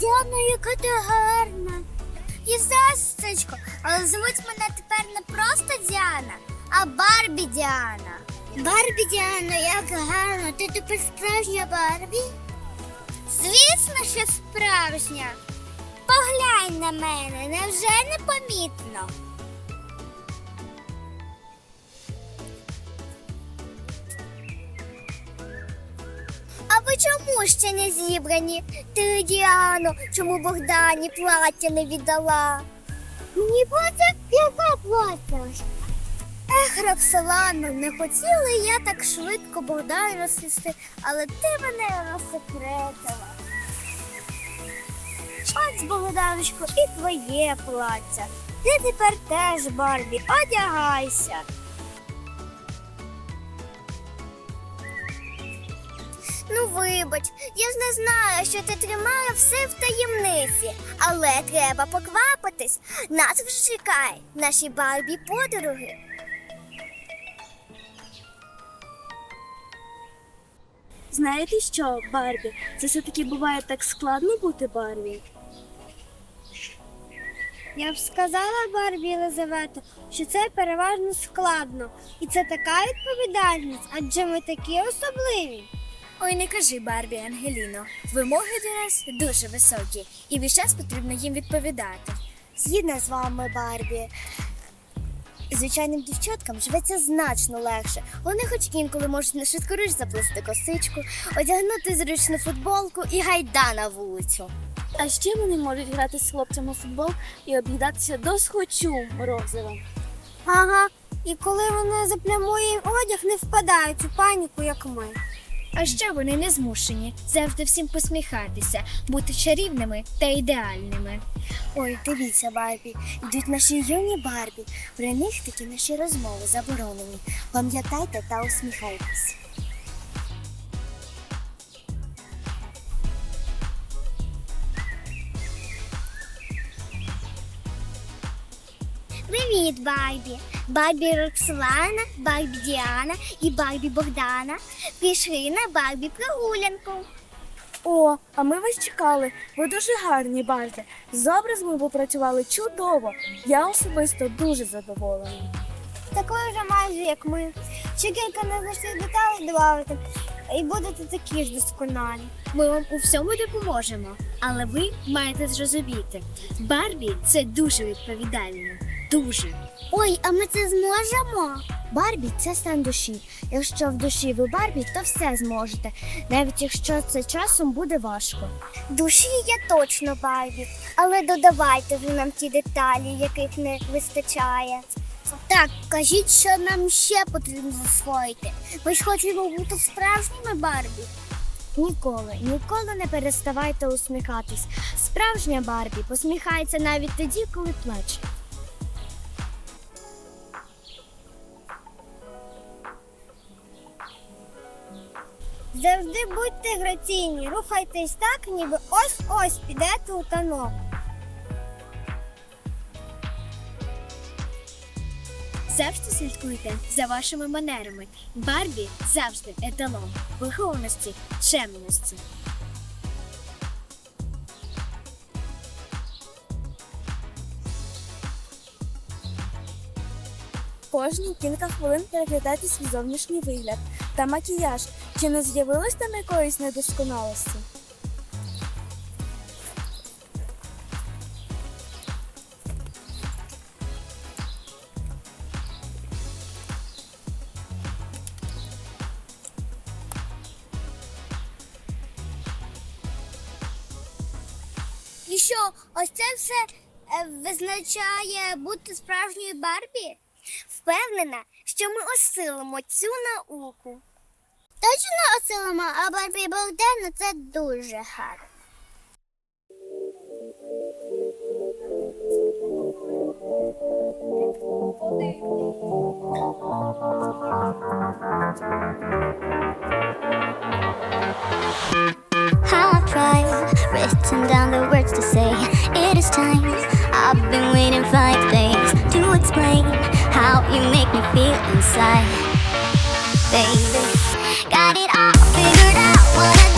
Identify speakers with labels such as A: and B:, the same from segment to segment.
A: Діана, яка ти гарна. І засточко, але звуть мене тепер не просто Діана, а Барбі Діана. Барбі Діана, як гарно, ти тепер справжня Барбі? Звісно, що справжня. Поглянь на мене, невже не помітно? Ви чому ще не зібрані? Ти, Діано, чому Богдані плаття не віддала? Мені плаття? Яке плаття? Ех, Роксолано, не хотіла я так швидко Богдану розсісти, але ти мене розсекретила. Ось, Богданочко, і твоє плаття. Ти тепер теж, Барбі, одягайся. Вибач, я ж не знаю, що ти тримає все в таємниці, але треба поквапитись. Нас вже чекає наші Барбі подруги.
B: Знаєте що, Барбі? Це все-таки буває так складно бути Барбі.
A: Я б сказала Барбі Єлизавету, що це переважно складно, і це така відповідальність, адже ми такі особливі.
B: Ой, не кажи, Барбі, Ангеліно. Вимоги до нас дуже високі, і весь час потрібно їм відповідати.
A: Згідна з вами, Барбі. Звичайним дівчаткам живеться значно легше. Вони хоч інколи можуть на швидкоруч заплести косичку, одягнути зручну футболку і гайда на вулицю.
B: А ще вони можуть грати з хлопцями у футбол і об'їдатися до схочу морозивом.
A: Ага, і коли вони заплямує одяг, не впадають у паніку, як ми.
B: А ще вони не змушені завжди всім посміхатися, бути чарівними та ідеальними.
A: Ой, дивіться, Барбі, йдуть наші юні Барбі. При них такі наші розмови заборонені. Пам'ятайте та усміхайтесь. Привіт, Барбі! Барбі Роксолана, Барбі Діана і Барбі Богдана пішли на Барбі прогулянку.
B: О, а ми вас чекали. Ви дуже гарні, Барбі. З образами ви працювали чудово. Я особисто дуже задоволена.
A: Так ви вже майже як ми. Ще кілька незначних деталей додати, і будете такі ж досконалі.
B: Ми вам у всьому допоможемо, але ви маєте зрозуміти, Барбі це дуже відповідально. Дуже.
A: Ой, а ми це зможемо? Барбі це стан душі. Якщо в душі ви Барбі, то все зможете, навіть якщо це часом буде важко. Душі я точно Барбі, але додавайте вже нам ті деталі, яких не вистачає. Так, кажіть, що нам ще потрібно засвоїти. Ми ж хочемо бути справжніми Барбі. Ніколи, ніколи не переставайте усміхатись. Справжня Барбі посміхається навіть тоді, коли плаче. Завжди будьте граційні, рухайтесь так, ніби ось-ось підете у танок.
B: Завжди слідкуйте за вашими манерами. Барбі завжди еталон вихованості, чемності. Кожні кілька хвилин переглядайте свій зовнішній вигляд та макіяж. Чи не з'явилось там якоїсь недосконалості?
A: І що, ось це все е, визначає бути справжньою Барбі? Впевнена, що ми осилимо цю науку. Точно осилимо, а Барбі і Богдана це дуже гарно.
C: How I tried, written down the words to say. It is time. I've been waiting five days to explain how you make me feel inside, baby. what? I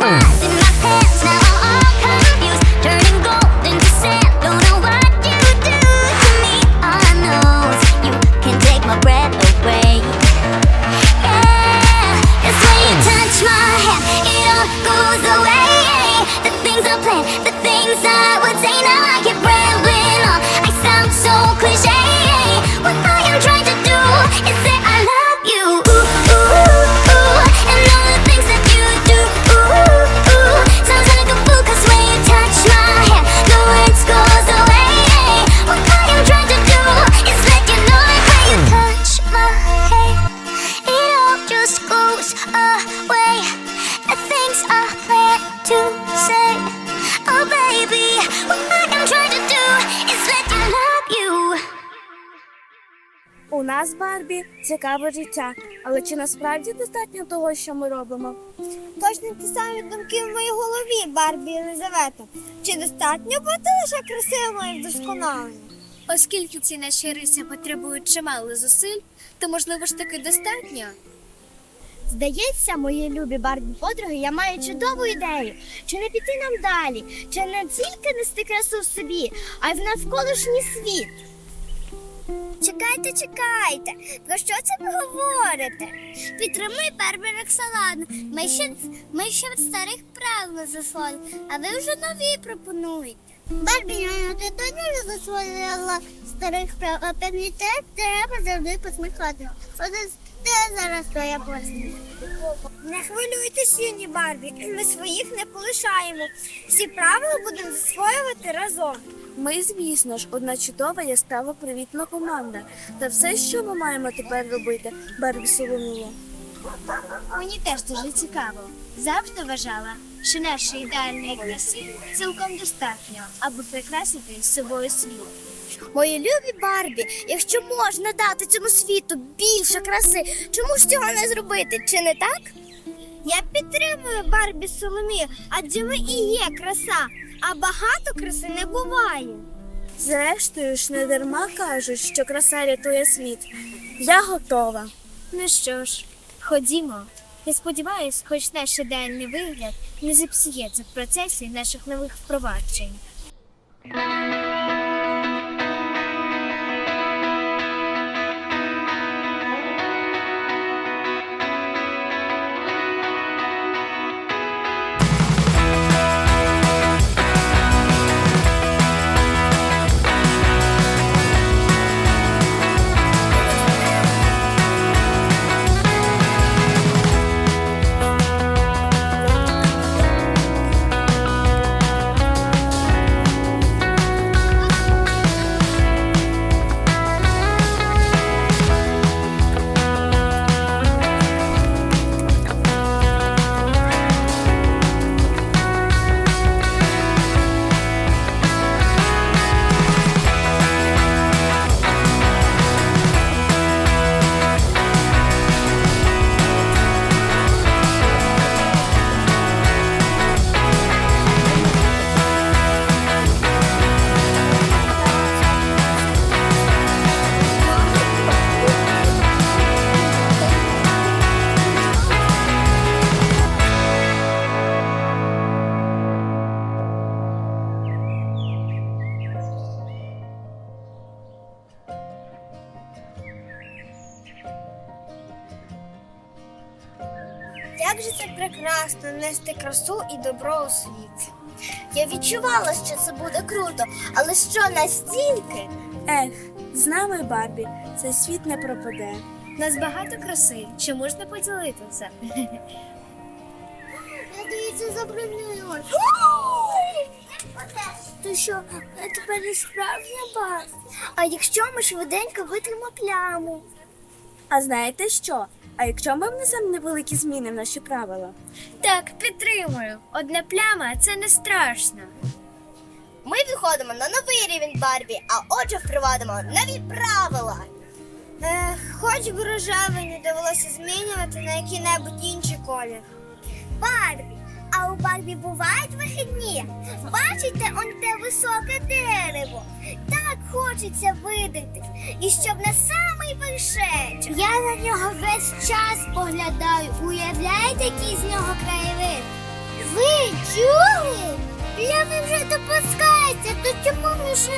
C: my
B: нас Барбі цікаве життя, але чи насправді достатньо того, що ми робимо?
A: Точно ті самі думки в моїй голові, Барбі Єлизавета. Чи достатньо бути лише красивою і вдосконаленою?
D: Оскільки ці наші риси потребують чимало зусиль, то можливо ж таки достатньо.
A: Здається, мої любі Барбі подруги, я маю чудову ідею. Чи не піти нам далі? Чи не тільки нести красу в собі, а й в навколишній світ? Чекайте, чекайте. Про що це ви говорите? Підтримуй Барбі салану. Ми ще, ми ще старих правил не засвоїли, а ви вже нові пропонуєте. Барбі, ну ти точно не засвоїла старих прав, а пам'ятаєш, треба завжди посміхати. Оце де зараз твоя посмішка? Не хвилюйтесь, юні Барбі. Ми своїх не полишаємо. Всі правила будемо засвоювати разом.
B: Ми, звісно ж, одна чудова, яскрава, привітна команда. Та все, що ми маємо тепер робити, Барбі Соломія.
D: Мені теж дуже цікаво. Завжди вважала, що нашої ідеальної краси цілком достатньо, аби прикрасити з собою світ.
A: Мої любі Барбі, якщо можна дати цьому світу більше краси, чому ж цього не зробити? Чи не так? Я підтримую Барбі Соломію, адже ми і є краса, а багато краси не буває.
B: Зрештою ж не дарма кажуть, що краса рятує світ. Я готова.
D: Ну що ж, ходімо. Я сподіваюсь, хоч наш ідеальний вигляд не зіпсується в процесі наших нових впроваджень.
A: Як же це прекрасно нести красу і добро у світ. Я відчувала, що це буде круто, але що настільки?
B: Ех, з нами Барбі, цей світ не пропаде.
D: Нас багато краси, чи можна поділитися?
A: Я здається, забронюю. То що, я тепер не справжня Барбі? А якщо ми швиденько витримо пляму?
B: А знаєте що? А якщо ми внесемо невеликі зміни в наші правила?
D: Так, підтримую. Одна пляма це не страшно.
A: Ми виходимо на новий рівень Барбі, а отже впровадимо нові правила. Ех, хоч би рожевий не довелося змінювати на який-небудь інший колір. Барбі, а у Барбі бувають вихідні? Бачите, он те високе дерево. Так хочеться видати. І щоб на самий самий. Я на нього весь час поглядаю. Уявляєте, який з нього краєвид? Ви чули? Плями вже допускається, то чому ми ще